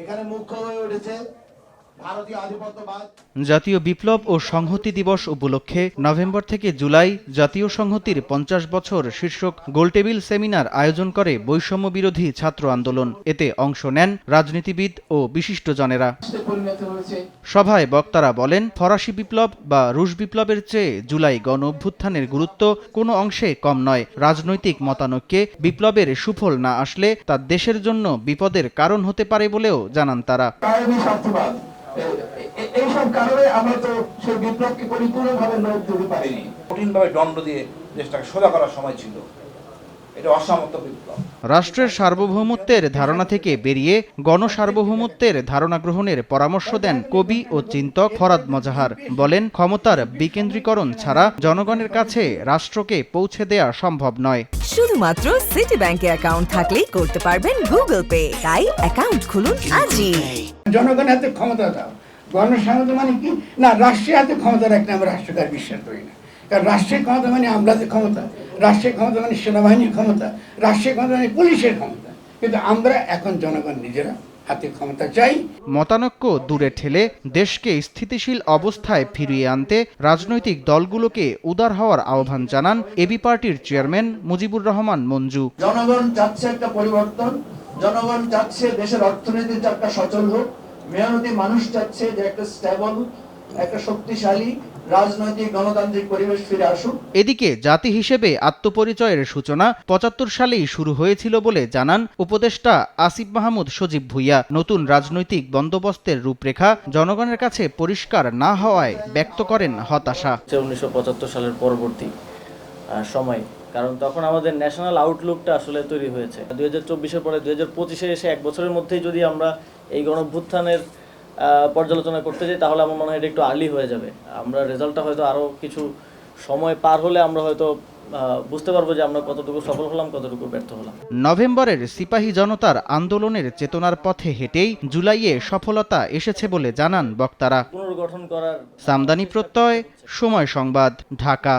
এখানে মুখ্য হয়ে উঠেছে জাতীয় বিপ্লব ও সংহতি দিবস উপলক্ষে নভেম্বর থেকে জুলাই জাতীয় সংহতির পঞ্চাশ বছর শীর্ষক গোলটেবিল সেমিনার আয়োজন করে বৈষম্য বিরোধী ছাত্র আন্দোলন। এতে অংশ নেন রাজনীতিবিদ ও বিশিষ্টজনেরা। সভায় বক্তারা বলেন ফরাসি বিপ্লব বা রুশ বিপ্লবের চেয়ে জুলাই গণ অভ্যুত্থানের গুরুত্ব কোনো অংশে কম নয়। রাজনৈতিক মতানৈক্যে বিপ্লবের সুফল না আসলে তা দেশের জন্য বিপদের কারণ হতে পারে বলেও জানান তারা। এইসব কারণে আমরা তো সেই বিপ্লবকে পরিপূর্ণভাবে দিতে পারিনি। কঠিনভাবে দণ্ড দিয়ে দেশটাকে সোজা করার সময় ছিল। এটা অসামর্থ্য বিপ্লব। রাষ্ট্রের সার্বভৌমত্বের ধারণা থেকে বেরিয়ে গণসার্বভৌমত্বের ধারণা গ্রহণের পরামর্শ দেন কবি ও চিন্তক ফরাদ মজাহার। বলেন ক্ষমতার বিকেন্দ্রীকরণ ছাড়া জনগণের কাছে রাষ্ট্রকে পৌঁছে দেয়া সম্ভব নয়। শুধুমাত্র সিটি ব্যাংকে অ্যাকাউন্ট থাকলেই করতে পারবেন গুগল পে তাই অ্যাকাউন্ট খুলুন আজই। জনগণের হাতে ক্ষমতা দাও। গণসংহতি মানে কি? না রাষ্ট্রের হাতে ক্ষমতা রাখলে আমরা রাষ্ট্রকে আর বিশ্বাস করি না। কারণ রাষ্ট্রের ক্ষমতা মানে আমলাদের ক্ষমতা। রাষ্ট্রের ক্ষমতা মানে সেনাবাহিনীর ক্ষমতা। রাষ্ট্রের ক্ষমতা মানে পুলিশের ক্ষমতা। কিন্তু আমরা এখন জনগণ নিজেরা হাতে ক্ষমতা চাই। মতানৈক্য দূরে ঠেলে দেশকে স্থিতিশীল অবস্থায় ফিরিয়ে আনতে রাজনৈতিক দলগুলোকে উদার হওয়ার আহ্বান জানান এবি পার্টির চেয়ারম্যান মুজিবুর রহমান মঞ্জু। জনগণ চাচ্ছে একটা পরিবর্তন। জনগণ চাচ্ছে দেশের অর্থনীতি একটা সচল হোক মেহনতি মানুষ চাচ্ছে যে একটা স্টেবল একটা শক্তিশালী রাজনৈতিক গণতান্ত্রিক পরিবেশ ফিরে আসুক। এদিকে জাতি হিসেবে আত্মপরিচয়ের সূচনা পঁচাত্তর সালেই শুরু হয়েছিল বলে জানান উপদেষ্টা আসিফ মাহমুদ সজীব ভুইয়া। নতুন রাজনৈতিক বন্দোবস্তের রূপরেখা জনগণের কাছে পরিষ্কার না হওয়ায় ব্যক্ত করেন হতাশা। উনিশশো পঁচাত্তর সালের পরবর্তী সময় কারণ তখন আমাদের ন্যাশনাল আউটলুকটা আসলে তৈরি হয়েছে। দুই হাজার চব্বিশের পরে দুই হাজার পঁচিশে এসে এক বছরের মধ্যেই যদি আমরা এই গণভ্যুত্থানের পর্যালোচনা করতে যাই তাহলে আমার মনে হয় এটা একটু আর্লি হয়ে যাবে। আমরা রেজাল্টটা হয়তো আরও কিছু সময় পার হলে আমরা হয়তো বুঝতে পারব যে আমরা কতটুকু সফল হলাম কতটুকু ব্যর্থ হলাম। নভেম্বরের সিপাহী জনতার আন্দোলনের চেতনার পথে হেঁটেই জুলাইয়ে সফলতা এসেছে বলে জানান বক্তারা। পুনর্গঠন করার সামদানি প্রত্যয় সময় সংবাদ ঢাকা।